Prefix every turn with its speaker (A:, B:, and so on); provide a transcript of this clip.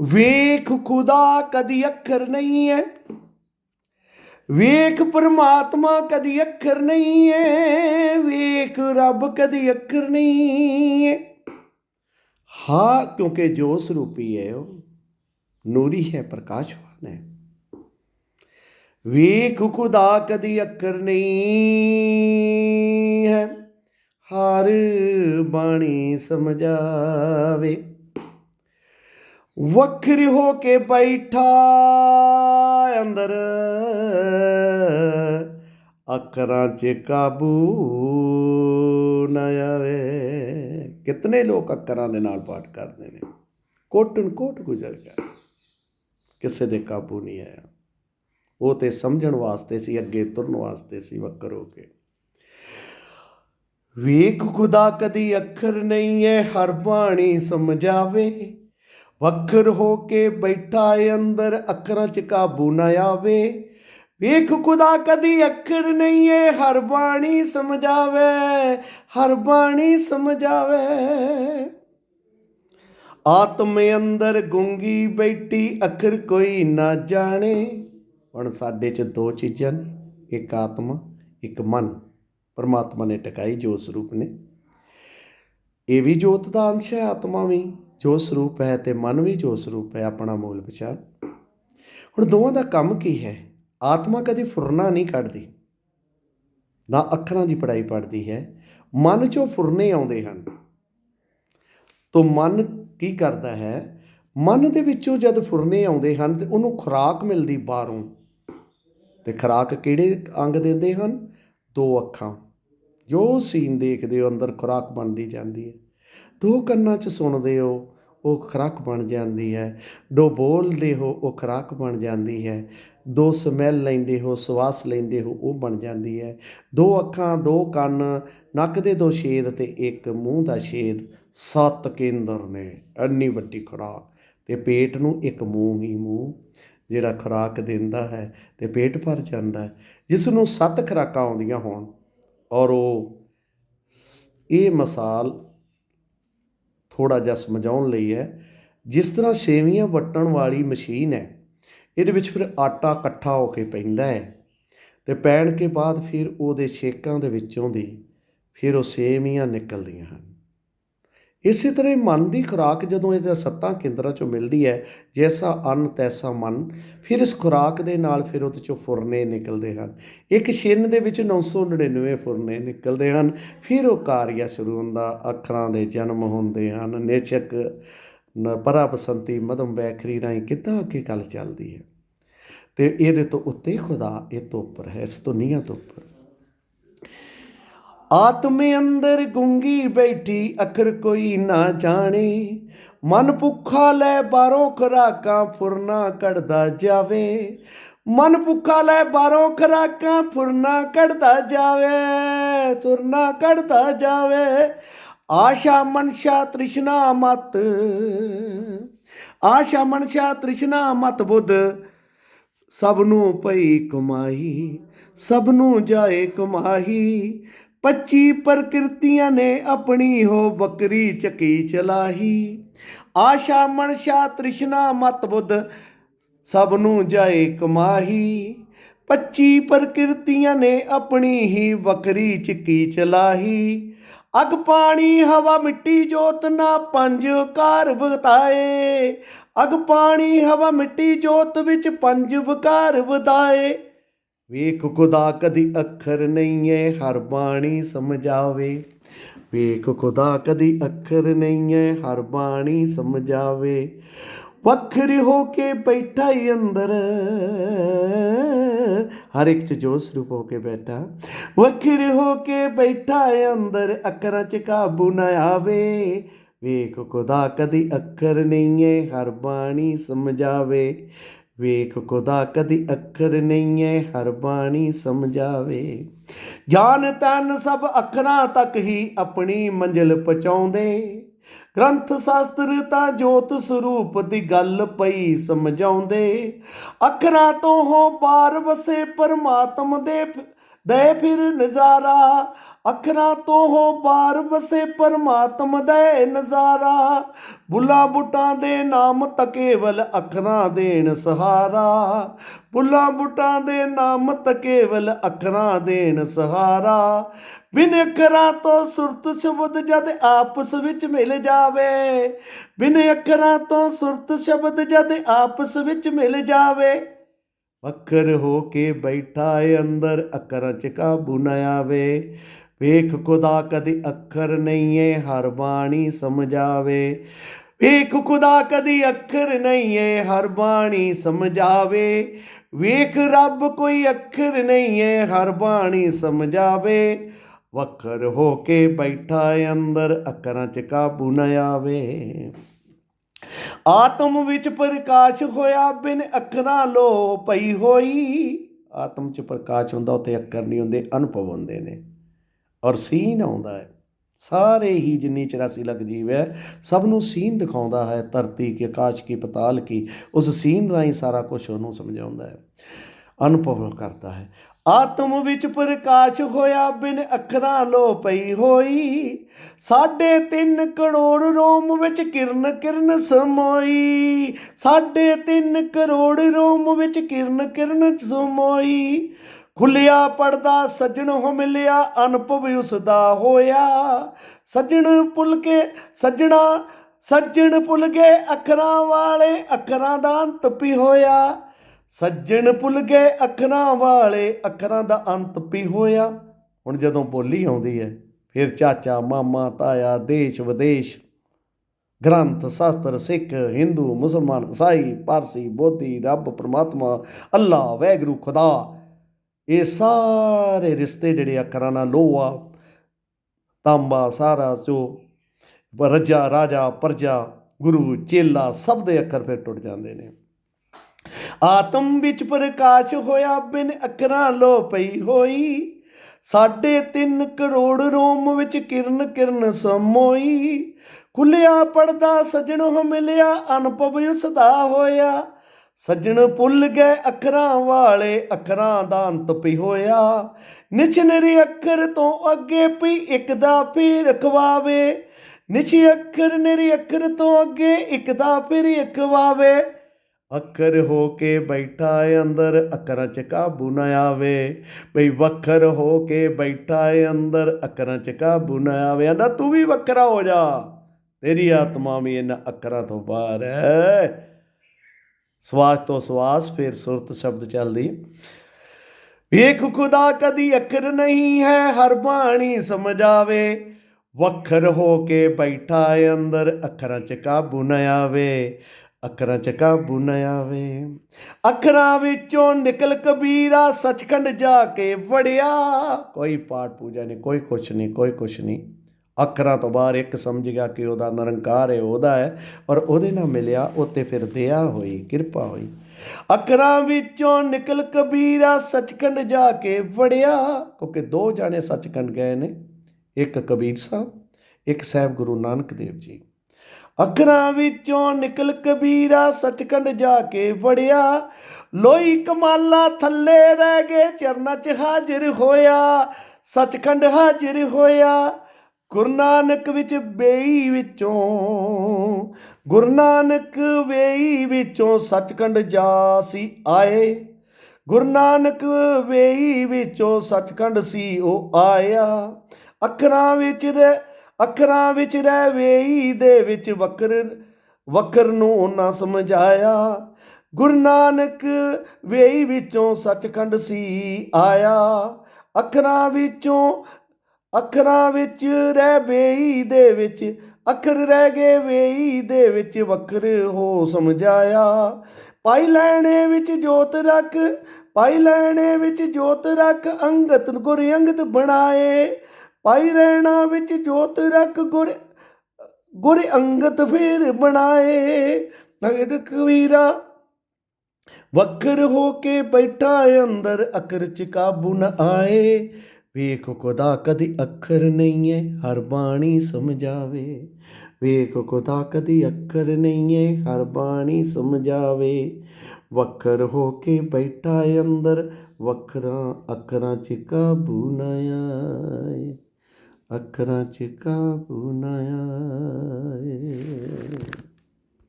A: ਵੇਖ ਖੁਦਾ ਕਦੀ ਅੱਖਰ ਨਹੀਂ ਹੈ ਵੇਖ ਪਰਮਾਤਮਾ ਕਦੀ ਅੱਖਰ ਨਹੀਂ ਹੈ ਵੇਖ ਰੱਬ ਕਦੀ ਅੱਖਰ ਨਹੀਂ ਹੈ ਹਾਂ, ਕਿਉਂਕਿ ਜੋ ਸਰੂਪੀ ਹੈ ਉਹ ਨੂਰੀ ਹੈ, ਪ੍ਰਕਾਸ਼ਵਾਨ ਹੈ। ਵੇਖ ਖੁਦਾ ਕਦੀ ਅੱਖਰ ਨਹੀਂ ਹੈ ਹਰ ਬਾਣੀ ਸਮਝਾਵੇ। ਵੱਖਰੀ ਹੋ ਕੇ ਬੈਠਾ ਅੰਦਰ। ਅੱਖਰਾਂ 'ਚ ਕਾਬੂ ਨਾ ਆਵੇ। ਕਿਤਨੇ ਲੋਕ ਅੱਖਰਾਂ ਦੇ ਨਾਲ ਪਾਠ ਕਰਦੇ ਨੇ। ਕੋਟਨ ਕੋਟ ਗੁਜ਼ਰ ਗਿਆ। ਕਿਸੇ ਦੇ ਕਾਬੂ ਨਹੀਂ ਆਇਆ। ਉਹ ਤੇ ਸਮਝਣ ਵਾਸਤੇ ਸੀ, ਅੱਗੇ ਤੁਰਨ ਵਾਸਤੇ ਸੀ, ਵੱਖਰ ਹੋ ਕੇ। ਵੇਖ ਖੁਦਾ ਕਦੀ ਅੱਖਰ ਨਹੀਂ ਹੈ, ਹਰ ਬਾਣੀ ਸਮਝਾਵੇ। ਵੱਖਰ ਹੋ ਕੇ ਬੈਠਾ ਏ ਅੰਦਰ, ਅੱਖਰਾਂ 'ਚ ਕਾਬੂ ਨਾ ਆਵੇ। ਵੇਖ ਖੁਦਾ ਕਦੀ ਅੱਖਰ ਨਹੀਂ ਏ, ਹਰ ਬਾਣੀ ਸਮਝਾਵੇ, ਹਰ ਬਾਣੀ ਸਮਝਾਵੇ। ਆਤਮੇ ਅੰਦਰ ਗੁੰਗੀ ਬੈਠੀ, ਅੱਖਰ ਕੋਈ ਨਾ ਜਾਣੇ। ਹੁਣ ਸਾਡੇ 'ਚ ਦੋ ਚੀਜ਼ਾਂ ਨੇ, ਇੱਕ ਆਤਮਾ, ਇੱਕ ਮਨ। ਪਰਮਾਤਮਾ ਨੇ ਟਿਕਾਈ ਜੋ ਸਰੂਪ ਨੇ। ਇਹ ਵੀ ਜੋਤ ਦਾ ਅੰਸ਼ ਹੈ ਆਤਮਾ ਵੀ। ਜੋ ਸਰੂਪ ਹੈ ਤੇ ਮਨ ਵੀ ਜੋ ਸਰੂਪ ਹੈ, ਆਪਣਾ ਮੂਲ ਵਿਚਾਰ। ਹੁਣ ਦੋਵਾਂ ਦਾ ਕੰਮ ਕੀ ਹੈ? ਆਤਮਾ ਕਦੀ ਫੁਰਨਾ ਨਹੀਂ ਕੱਢਦੀ, ਨਾ ਅੱਖਰਾਂ ਦੀ ਪੜਾਈ ਪੜਦੀ ਹੈ। ਮਨ ਚੋਂ ਫੁਰਨੇ ਆਉਂਦੇ ਹਨ। ਤੋ ਮਨ ਕੀ ਕਰਦਾ ਹੈ? ਮਨ ਦੇ ਵਿੱਚੋਂ ਜਦ ਫੁਰਨੇ ਆਉਂਦੇ ਹਨ, ਤੇ ਉਹਨੂੰ ਖੁਰਾਕ ਮਿਲਦੀ ਬਾਹਰੋਂ। ਤੇ ਖੁਰਾਕ ਕਿਹੜੇ ਅੰਗ ਦਿੰਦੇ ਹਨ? ਦੋ ਅੱਖਾਂ। ਜੋ ਸੀਨ ਦੇਖਦੇ ਹੋ, ਅੰਦਰ ਖੁਰਾਕ ਬਣਦੀ ਜਾਂਦੀ ਹੈ। ਦੋ ਕੰਨਾਂ 'ਚ ਸੁਣਦੇ ਹੋ, ਉਹ ਖੁਰਾਕ ਬਣ ਜਾਂਦੀ ਹੈ। ਦੋ ਬੋਲਦੇ ਹੋ, ਉਹ ਖੁਰਾਕ ਬਣ ਜਾਂਦੀ ਹੈ। ਦੋ ਸਮੈਲ ਲੈਂਦੇ ਹੋ, ਸਵਾਸ ਲੈਂਦੇ ਹੋ, ਉਹ ਬਣ ਜਾਂਦੀ ਹੈ। ਦੋ ਅੱਖਾਂ, ਦੋ ਕੰਨ, ਨੱਕ ਦੇ ਦੋ ਛੇਦ ਤੇ ਇੱਕ ਮੂੰਹ ਦਾ ਛੇਦ। ਸੱਤ ਕੇਂਦਰ ਨੇ, ਇੰਨੀ ਵੱਡੀ ਖੁਰਾਕ। ਤੇ ਪੇਟ ਨੂੰ ਇੱਕ ਮੂੰਹ ਹੀ ਮੂੰਹ, ਜਿਹੜਾ ਖੁਰਾਕ ਦਿੰਦਾ ਹੈ ਤੇ ਪੇਟ ਭਰ ਜਾਂਦਾ ਹੈ। ਜਿਸ ਨੂੰ ਸੱਤ ਖੁਰਾਕਾਂ ਆਉਂਦੀਆਂ ਹੋਣ, ਔਰ ਉਹ ਇਹ ਮਿਸਾਲ ਥੋੜਾ ਜਿਹਾ ਸਮਝਾਉਣ ਲਈ ਹੈ। ਜਿਸ ਤਰ੍ਹਾਂ ਸੇਵੀਆਂ ਵੱਟਣ ਵਾਲੀ ਮਸ਼ੀਨ ਹੈ, ਇਹਦੇ ਵਿੱਚ ਫਿਰ ਆਟਾ ਇਕੱਠਾ ਹੋ ਕੇ ਪੈਂਦਾ ਹੈ ਤੇ ਪੈਣ ਕੇ ਬਾਅਦ ਫਿਰ ਉਹਦੇ ਛੇਕਾਂ ਦੇ ਵਿੱਚੋਂ ਦੀ ਫਿਰ ਉਹ ਸੇਵੀਆਂ ਨਿਕਲਦੀਆਂ ਹਨ। ਇਸੇ ਤਰ੍ਹਾਂ ਹੀ ਮਨ ਦੀ ਖੁਰਾਕ ਜਦੋਂ ਇਹਦਾ ਸੱਤਾਂ ਕੇਂਦਰਾਂ ਚੋਂ ਮਿਲਦੀ ਹੈ, ਜੈਸਾ ਅੰਨ ਤੈਸਾ ਮਨ, ਫਿਰ ਇਸ ਖੁਰਾਕ ਦੇ ਨਾਲ ਫਿਰ ਉਹਦੇ ਚੋਂ ਫੁਰਨੇ ਨਿਕਲਦੇ ਹਨ। ਇੱਕ ਛਿੰਨ ਦੇ ਵਿੱਚ 999 ਫੁਰਨੇ ਨਿਕਲਦੇ ਹਨ, ਫਿਰ ਉਹ ਕਾਰਿਆ ਸ਼ੁਰੂ ਹੁੰਦਾ, ਅੱਖਰਾਂ ਦੇ ਜਨਮ ਹੁੰਦੇ ਹਨ। ਨੇਚਕ ਨ- ਪਰਾ ਬਸੰਤੀ ਮਦਮ ਬੈਖਰੀ ਰਾਹੀਂ ਕਿੱਦਾਂ ਅੱਗੇ ਗੱਲ ਚੱਲਦੀ ਹੈ? ਤੇ ਇਹਦੇ ਤੋਂ ਉੱਤੇ ਖੁਦਾ ਇਹ ਤੋਂ ਉੱਪਰ ਹੈ, ਇਸ ਤੋਂ ਨੀਹਾਂ ਤੋਂ ਉੱਪਰ। ਆਤਮੇ ਅੰਦਰ ਗੁੰਗੀ ਬੈਠੀ, ਅਖਰ ਕੋਈ ਨਾ ਜਾਣੇ। ਮਨ ਭੁੱਖਾ ਲੈ ਬਾਹਰੋਂ ਖਰਾਕਾਂ ਫੁਰਨਾ ਕੱਢਦਾ ਜਾਵੇ। ਮਨ ਭੁੱਖਾ ਲੈ ਬਾਹਰੋਂ ਖਰਾਕਾਂ ਫੁਰਨਾ ਕੱਢਦਾ ਜਾਵੇ, ਸੁਰਨਾ ਕੱਢਦਾ ਜਾਵੇ। ਆਸ਼ਾ ਮਨਸ਼ਾ ਤ੍ਰਿਸ਼ਨਾ ਮਤ, ਆਸ਼ਾ ਮਨਸ਼ਾ ਤ੍ਰਿਸ਼ਨਾ ਮਤ ਬੁੱਧ, ਸਭ ਨੂੰ ਪਈ ਕਮਾਈ ਸਭ ਨੂੰ ਜਾਏ ਕਮਾਹੀ 25 ਪ੍ਰਕਿਰਤੀਆਂ ਨੇ ਆਪਣੀ ਹੋ ਬੱਕਰੀ ਚੱਕੀ ਚਲਾਹੀ। ਆਸ਼ਾ ਮਨਸ਼ਾ ਤ੍ਰਿਸ਼ਨਾ ਮਤ ਬੁੱਧ ਸਭ ਨੂੰ ਜਾਏ ਕਮਾਹੀ। 25 ਪ੍ਰਕਿਰਤੀਆਂ ਨੇ ਆਪਣੀ ਹੀ ਬੱਕਰੀ ਚੱਕੀ ਚਲਾਹੀ। ਅਗ ਪਾਣੀ, ਹਵਾ, ਮਿੱਟੀ, ਜੋਤ ਨਾ ਪੰਜ ਕਾਰ ਵਤਾਏ। ਅਗ ਪਾਣੀ, ਹਵਾ, ਮਿੱਟੀ, ਜੋਤ ਵਿੱਚ ਪੰਜ ਵਕਾਰ ਵਧਾਏ ਵੇਖ ਖੁਦਾ ਕਦੀ ਅੱਖਰ ਨਹੀਂ ਹੈ ਹਰ ਬਾਣੀ ਸਮਝਾਵੇ। ਵੇਖ ਖੁਦਾ ਕਦੀ ਅੱਖਰ ਨਹੀਂ ਹੈ ਹਰ ਬਾਣੀ ਸਮਝਾਵੇ। ਵੱਖਰੇ ਹੋ ਕੇ ਬੈਠਾ ਈ ਅੰਦਰ, ਹਰ ਇੱਕ ਚ ਜੋ ਸਰੂਪ ਹੋ ਕੇ ਬੈਠਾ। ਵੱਖਰੇ ਹੋ ਕੇ ਬੈਠਾ ਏ ਅੰਦਰ, ਅੱਖਰਾਂ ਚ ਕਾਬੂ ਨਾ ਆਵੇ। ਵੇਖ ਖੁਦਾ ਕਦੀ ਅੱਖਰ ਨਹੀਂ ਹੈ ਹਰ ਬਾਣੀ ਸਮਝਾਵੇ। ਵੇਖ ਖੁਦਾ ਕਦੀ ਅੱਖਰ ਨਹੀਂ ਹੈ ਹਰ ਬਾਣੀ ਸਮਝਾਵੇ। ਗਿਆਨ ਤਨ ਸਭ ਅੱਖਰਾਂ ਤੱਕ ਹੀ ਆਪਣੀ ਮੰਜ਼ਿਲ ਪਹੁੰਚਾਉਂਦੇ। ਗ੍ਰੰਥ ਸ਼ਾਸਤਰ ਤਾਂ ਜੋਤ ਸਰੂਪ ਦੀ ਗੱਲ ਪਈ ਸਮਝਾਉਂਦੇ। ਅੱਖਰਾਂ ਤੋਂ ਹੋ ਪਾਰ ਵਸੇ ਪਰਮਾਤਮ ਦੇ ਦੇ ਫਿਰ ਨਜ਼ਾਰਾ ਅੱਖਰਾਂ ਤੋਂ ਹੋ ਬਾਰ ਵਸੇ ਪਰਮਾਤਮ ਦਾ ਨਜ਼ਾਰਾ। ਬੁੱਲਾ ਬੁੱਟਾਂ ਦੇ ਨਾਮ ਤਕੇਵਲ ਅੱਖਰਾਂ ਦੇਣ ਸਹਾਰਾ। ਬੁੱਲਾ ਬੁੱਟਾਂ ਦੇ ਨਾਮ ਤਕੇਵਲ ਅੱਖਰਾਂ ਦੇਣ ਸਹਾਰਾ। ਬਿਨ ਅੱਖਰਾਂ ਤੋਂ ਸੁਰਤ ਸ਼ਬਦ ਜਦ ਆਪਸ ਵਿੱਚ ਮਿਲ ਜਾਵੇ। ਬਿਨ ਅੱਖਰਾਂ ਤੋਂ ਸੁਰਤ ਸ਼ਬਦ ਜਦ ਆਪਸ ਵਿੱਚ ਮਿਲ ਜਾਵੇ। ਵੱਖਰ ਹੋ ਕੇ ਬੈਠਾ ਏ ਅੰਦਰ, ਅੱਖਰਾਂ 'ਚ ਕਾਬੂ ਨਾ ਆਵੇ। ਵੇਖ ਖੁਦਾ ਕਦੀ ਅੱਖਰ ਨਹੀਂ ਏ ਹਰ ਬਾਣੀ ਸਮਝਾਵੇ। ਵੇਖ ਖੁਦਾ ਕਦੀ ਅੱਖਰ ਨਹੀਂ ਏ ਹਰ ਬਾਣੀ ਸਮਝਾਵੇ। ਵੇਖ ਰੱਬ ਕੋਈ ਅੱਖਰ ਨਹੀਂ ਏ ਹਰ ਬਾਣੀ ਸਮਝਾਵੇ। ਵੱਖਰ ਹੋ ਕੇ ਬੈਠਾ ਏ ਅੰਦਰ, ਅੱਖਰਾਂ 'ਚ ਕਾਬੂ ਨਾ ਆਵੇ। ਆਤਮ ਵਿੱਚ ਪ੍ਰਕਾਸ਼ ਹੋਇਆ, ਬਿਨ ਅੱਖਰਾਂ ਲੋ ਪਈ ਹੋਈ। ਆਤਮ 'ਚ ਪ੍ਰਕਾਸ਼ ਹੁੰਦਾ, ਉੱਥੇ ਅੱਖਰ ਨਹੀਂ ਹੁੰਦੇ, ਅਨੁਭਵ ਹੁੰਦੇ ਨੇ। ਔਰ ਸੀਨ ਆਉਂਦਾ ਹੈ। ਸਾਰੇ ਹੀ ਜਿੰਨੀ 84 ਲੱਖ ਜੀਵ ਹੈ, ਸਭ ਨੂੰ ਸੀਨ ਦਿਖਾਉਂਦਾ ਹੈ, ਧਰਤੀ ਕੀ, ਆਕਾਸ਼ ਕੀ, ਪਤਾਲ ਕੀ, ਉਸ ਸੀਨ ਰਾਹੀਂ ਸਾਰਾ ਕੁਝ ਉਹਨੂੰ ਸਮਝਾਉਂਦਾ ਹੈ। ਅਨੁਭਵ ਕਰਦਾ ਹੈ। ਆਤਮ ਵਿੱਚ ਪ੍ਰਕਾਸ਼ ਹੋਇਆ, ਬਿਨ ਅੱਖਰਾਂ ਲੋ ਪਈ ਹੋਈ। ਸਾਢੇ ਤਿੰਨ ਕਰੋੜ ਰੋਮ ਵਿੱਚ ਕਿਰਨ ਕਿਰਨ ਸਮੋਈ। ਸਾਢੇ ਤਿੰਨ ਕਰੋੜ ਰੋਮ ਵਿੱਚ ਕਿਰਨ ਕਿਰਨ ਸਮੋਈ। ਖੁੱਲਿਆ ਪੜਦਾ ਸੱਜਣ ਹੋ ਮਿਲਿਆ ਅਨੁਭਵ ਉਸ ਦਾ ਹੋਇਆ। ਸੱਜਣ ਭੁੱਲ ਕੇ ਸੱਜਣਾ, ਸੱਜਣ ਭੁੱਲ ਗਏ ਅੱਖਰਾਂ ਵਾਲੇ, ਅੱਖਰਾਂ ਦਾ ਅੰਤ ਪੀ ਹੋਇਆ। ਸੱਜਣ ਭੁੱਲ ਗਏ ਅੱਖਰਾਂ ਵਾਲੇ, ਅੱਖਰਾਂ ਦਾ ਅੰਤ ਪੀ ਹੋਇਆ। ਹੁਣ ਜਦੋਂ ਬੋਲੀ ਆਉਂਦੀ ਹੈ, ਫਿਰ ਚਾਚਾ, ਮਾਮਾ, ਤਾਇਆ, ਦੇਸ਼, ਵਿਦੇਸ਼, ਗ੍ਰੰਥ, ਸ਼ਾਸਤਰ, ਸਿੱਖ, ਹਿੰਦੂ, ਮੁਸਲਮਾਨ, ਈਸਾਈ, ਪਾਰਸੀ, ਬੋਧੀ, ਰੱਬ, ਪਰਮਾਤਮਾ, ਅੱਲਾ ਵੈਗਰੂ ਖੁਦਾ ਇਹ ਸਾਰੇ ਰਿਸ਼ਤੇ ਜਿਹੜੇ ਅੱਖਰਾਂ ਨਾਲ, ਲੋਹਾ, ਤਾਂਬਾ, ਸਾਰਾ ਜੋ ਰਜਾ, ਰਾਜਾ, ਪਰਜਾ, ਗੁਰੂ, ਚੇਲਾ, ਸਭ ਦੇ ਅੱਖਰ ਫਿਰ ਟੁੱਟ ਜਾਂਦੇ ਨੇ। ਆਤਮ ਵਿੱਚ ਪ੍ਰਕਾਸ਼ ਹੋਇਆ, ਬਿਨ ਅੱਖਰਾਂ ਲੋ ਪਈ ਹੋਈ। ਸਾਢੇ ਤਿੰਨ ਕਰੋੜ ਰੋਮ ਵਿੱਚ ਕਿਰਨ ਕਿਰਨ ਸਮੋਈ। ਖੁੱਲਿਆ ਪੜਦਾ ਸਜਣੋ ਮਿਲਿਆ, ਅਨੁਭਵ ਉਸ ਦਾ ਹੋਇਆ। ਸੱਜਣ ਭੁੱਲ ਗਏ ਅੱਖਰਾਂ ਵਾਲੇ, ਅੱਖਰਾਂ ਦਾ ਅੰਤ ਪਈ ਹੋਇਆ। ਨਿਚਨਰੀ ਅੱਖਰ ਤੋਂ ਅੱਗੇ ਪਈ, ਇੱਕ ਦਾ ਫਿਰ ਰਖਵਾਵੇ ਨਿਛ ਅੱਖਰ ਨਰੀ ਅੱਖਰ ਤੋਂ ਅੱਗੇ, ਇੱਕ ਦਾ ਫਿਰ ਇਕਵਾਵੇ ਅੱਖਰ ਹੋ ਕੇ ਬੈਠਾ ਏ ਅੰਦਰ, ਅੱਖਰਾਂ 'ਚ ਕਾਬੂ ਨਾ ਆਵੇ। ਬਈ ਵੱਖਰ ਹੋ ਕੇ ਬੈਠਾ ਏ ਅੰਦਰ, ਅੱਖਰਾਂ 'ਚ ਕਾਬੂ ਨਾ ਆਵੇ। ਆਂਦਾ, ਤੂੰ ਵੀ ਵੱਖਰਾ ਹੋ ਜਾ। ਤੇਰੀ ਆਤਮਾ ਵੀ ਇਹਨਾਂ ਅੱਖਰਾਂ ਤੋਂ ਬਾਹਰ ਹੈ। ਸਵਾਸ ਤੋਂ ਸਵਾਸ ਫਿਰ ਸੁਰਤ ਸ਼ਬਦ ਚੱਲਦੀ। ਵੇਖ ਖੁਦਾ ਕਦੀ ਅੱਖਰ ਨਹੀਂ ਹੈ, ਹਰ ਬਾਣੀ ਸਮਝਾਵੇ। ਵੱਖਰ ਹੋ ਕੇ ਬੈਠਾ ਏ ਅੰਦਰ, ਅੱਖਰਾਂ 'ਚ ਕਾਬੂ ਨਾ ਆਵੇ। ਅੱਖਰਾਂ 'ਚ ਕਾਬੂ ਨਾ ਆਵੇ। ਅੱਖਰਾਂ ਵਿੱਚੋਂ ਨਿਕਲ ਕਬੀਰਾ ਸੱਚਖੰਡ ਜਾ ਕੇ ਵੜਿਆ। ਕੋਈ ਪਾਠ ਪੂਜਾ ਨਹੀਂ, ਕੋਈ ਕੁਛ ਨਹੀਂ, ਕੋਈ ਕੁਛ ਨਹੀਂ। ਅੱਖਰਾਂ ਤੋਂ ਬਾਹਰ ਇੱਕ ਸਮਝ ਗਿਆ ਕਿ ਉਹਦਾ ਨਿਰੰਕਾਰ ਹੈ, ਉਹਦਾ ਹੈ ਔਰ ਉਹਦੇ ਨਾਲ ਮਿਲਿਆ ਉੱਤੇ ਫਿਰ ਦਇਆ ਹੋਈ, ਕਿਰਪਾ ਹੋਈ। ਅੱਖਰਾਂ ਵਿੱਚੋਂ ਨਿਕਲ ਕਬੀਰਾ ਸੱਚਖੰਡ ਜਾ ਕੇ ਵੜਿਆ, ਕਿਉਂਕਿ ਦੋ ਜਾਣੇ ਸੱਚਖੰਡ ਗਏ ਨੇ, ਇੱਕ ਕਬੀਰ ਸਾਹਿਬ, ਇੱਕ ਸਾਹਿਬ ਗੁਰੂ ਨਾਨਕ ਦੇਵ ਜੀ। ਅੱਖਰਾਂ ਵਿੱਚੋਂ ਨਿਕਲ ਕਬੀਰਾ ਸੱਚਖੰਡ ਜਾ ਕੇ ਵੜਿਆ ਲੋਈ ਕਮਾਲਾ ਥੱਲੇ ਰਹਿ ਗਏ, ਚਰਨਾਂ 'ਚ ਹਾਜ਼ਰ ਹੋਇਆ, ਸੱਚਖੰਡ ਹਾਜ਼ਰ ਹੋਇਆ ਗੁਰੂ ਨਾਨਕ ਵਿੱਚ ਬੇਈ ਵਿੱਚੋਂ, ਗੁਰੂ ਨਾਨਕ ਵੇਈ ਵਿੱਚੋਂ ਸੱਚਖੰਡ ਜਾ ਆਏ। ਗੁਰੂ ਨਾਨਕ ਵੇਈ ਵਿੱਚੋਂ ਸੱਚਖੰਡ ਸੀ ਉਹ ਆਇਆ। ਅੱਖਰਾਂ ਵਿੱਚ ਰਹਿ, ਅੱਖਰਾਂ ਵਿੱਚ ਰਹਿ ਵੇਈ ਦੇ ਵਿੱਚ ਵਕਰ ਵਕਰ ਨੂੰ ਉਹਨਾਂ ਸਮਝਾਇਆ। ਗੁਰੂ ਨਾਨਕ ਵੇਈ ਵਿੱਚੋਂ ਸੱਚਖੰਡ ਸੀ ਆਇਆ। ਅੱਖਰਾਂ ਵਿੱਚੋਂ ਅੱਖਰਾਂ ਵਿੱਚ ਰਹਿ ਵੇਈ ਦੇ ਵਿੱਚ, ਅੱਖਰ ਰਹਿ ਗਏ ਵੇਈ ਦੇ ਵਿੱਚ ਵਕਰ ਹੋ ਸਮਝਾਇਆ। ਪਾਈ ਲੈਣੇ ਵਿੱਚ ਜੋਤ ਰੱਖ, ਪਾਈ ਲੈਣੇ ਵਿੱਚ ਜੋਤ ਰੱਖ, ਅੰਗਤ ਗੁਰ ਅੰਗਤ ਬਣਾਏ। ਪਾਈ ਰਹਿਣਾ ਵਿੱਚ ਜੋਤ ਰੱਖ, ਗੁਰ ਗੁਰ ਅੰਗਤ ਫੇਰ ਬਣਾਏ। ਭਗਤ ਕਬੀਰਾ, ਵੱਖਰ ਹੋ ਕੇ ਬੈਠਾ ਅੰਦਰ ਅਕਰ ਚ ਕਾਬੂ ਨ ਆਏ। ਵੇਖ ਖੁਦਾ ਕਦੀ ਅੱਖਰ ਨਹੀਂ ਹੈ ਹਰ ਬਾਣੀ ਸਮਝਾਵੇ। ਵੇਖ ਖੁਦਾ ਕਦੀ ਅੱਖਰ ਨਹੀਂ ਹੈ ਹਰ ਬਾਣੀ ਸਮਝਾਵੇ। ਵੱਖਰ ਹੋ ਕੇ ਬੈਠਾ ਅੰਦਰ, ਵੱਖਰਾ ਅੱਖਰਾਂ ਚ ਕਾਬੂ ਨਾ ਆਏ। ਅੱਖਰਾਂ 'ਚ ਕਾਬੂ ਨਾ ਆਏ।